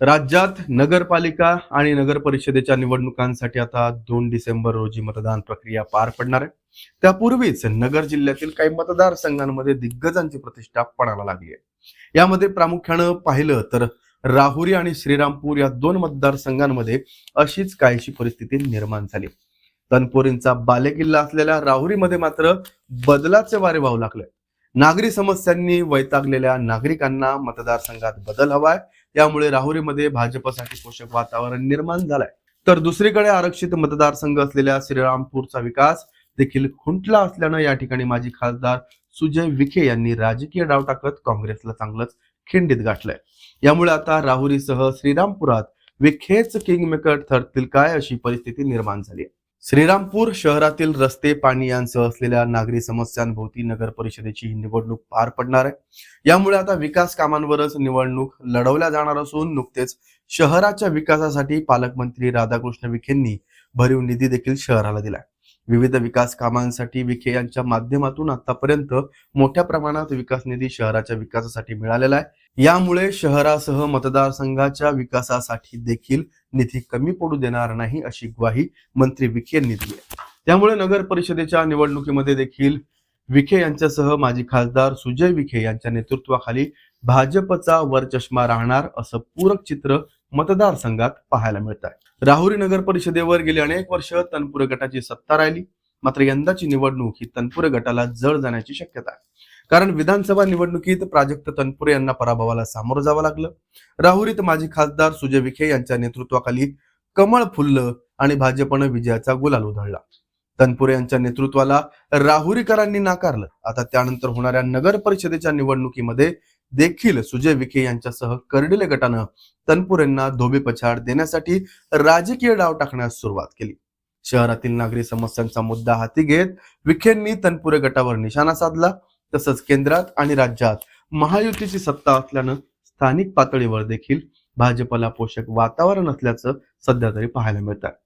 राज्यात नगरपालिका आणि नगर परिषदेच्या निवडणुकांसाठी आता दोन डिसेंबर रोजी मतदान प्रक्रिया पार पडणार आहे. त्यापूर्वीच नगर जिल्ह्यातील काही मतदारसंघांमध्ये दिग्गजांची प्रतिष्ठा पणाला लागली आहे. यामध्ये प्रामुख्यानं पाहिलं तर राहुरी आणि श्रीरामपूर या दोन मतदारसंघांमध्ये अशीच काहीशी परिस्थिती निर्माण झाली. तनपोरींचा बालेकिल्ला असलेल्या राहुरीमध्ये मात्र बदलाचे वारे वाहू लागले. नागरी समस्यांनी वैतागलेल्या नागरिकांना मतदारसंघात बदल हवाय यामुळे राहुरीमध्ये भाजपसाठी पोषक वातावरण निर्माण झालंय. तर दुसरीकडे आरक्षित मतदारसंघ असलेल्या श्रीरामपूरचा विकास देखील खुंटला असल्यानं या ठिकाणी माजी खासदार सुजय विखे यांनी राजकीय डाव टाकत काँग्रेसला चांगलंच खिंडीत गाठलंय. यामुळे आता राहुरीसह श्रीरामपुरात विखेच किंगमेकर ठरतील काय अशी परिस्थिती निर्माण झाली आहे. श्रीरामपूर शहरातील रस्ते पाणी यांसह असलेल्या नागरी समस्यांभोवती नगर परिषदेची ही निवडणूक पार पडणार आहे. यामुळे आता विकास कामांवरच निवडणूक लढवल्या जाणार असून नुकतेच शहराच्या विकासासाठी पालकमंत्री राधाकृष्ण विखेंनी भरीव निधी देखील शहराला दिलाय. विविध विकास कामांसाठी विखे यांच्या माध्यमातून आतापर्यंत मोठ्या प्रमाणात विकास निधी शहराच्या विकासासाठी मिळालेला आहे. यामुळे शहरासह मतदारसंघाच्या विकासासाठी देखील निधी कमी पडू देणार नाही अशी ग्वाही मंत्री विखे यांनी दिली आहे. त्यामुळे नगर परिषदेच्या निवडणुकीमध्ये देखील विखे यांच्यासह माजी खासदार सुजय विखे यांच्या नेतृत्वाखाली भाजपचा वरचष्मा राहणार असं पूरक चित्र मतदारसंघात पाहायला मिळत आहे राहुरी नगर परिषदेवर गेली अनेक वर्ष तनपुर गटाची सत्ता राहिली. मात्र यंदाची निवडणूक ही तनपुरे गटाला जड जाण्याची शक्यता आहे. कारण विधानसभा निवडणुकीत प्राजक्त तनपुरे यांना पराभवाला सामोरं जावं लागलं. राहुरीत माजी खासदार सुजय विखे यांच्या नेतृत्वाखाली कमळ फुललं आणि भाजपनं विजयाचा गुलाल उधळला. तनपुरे यांच्या नेतृत्वाला राहुरीकरांनी नाकारलं. आता त्यानंतर होणाऱ्या नगर परिषदेच्या निवडणुकीमध्ये देखील सुजय विखे यांच्यासह कर्डिले गटानं तनपुरेंना धोबीपछाड देण्यासाठी राजकीय डाव टाकण्यास सुरुवात केली. शहरातील नागरी समस्यांचा मुद्दा हाती घेत विखेंनी तनपुरे गटावर निशाणा साधला. तसंच केंद्रात आणि राज्यात महायुतीची सत्ता असल्यानं स्थानिक पातळीवर देखील भाजपला पोषक वातावरण असल्याचं सध्या तरी पाहायला मिळत आहे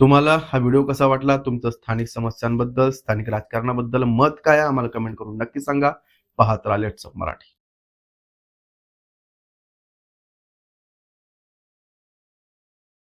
तुम्हाला हा व्हिडिओ कसा वाटला? तुमचं स्थानिक समस्यांबद्दल स्थानिक राजकारणाबद्दल मत काय आम्हाला कमेंट करून नक्की सांगा. पाहत राहा लेट्स ऑफ मराठी.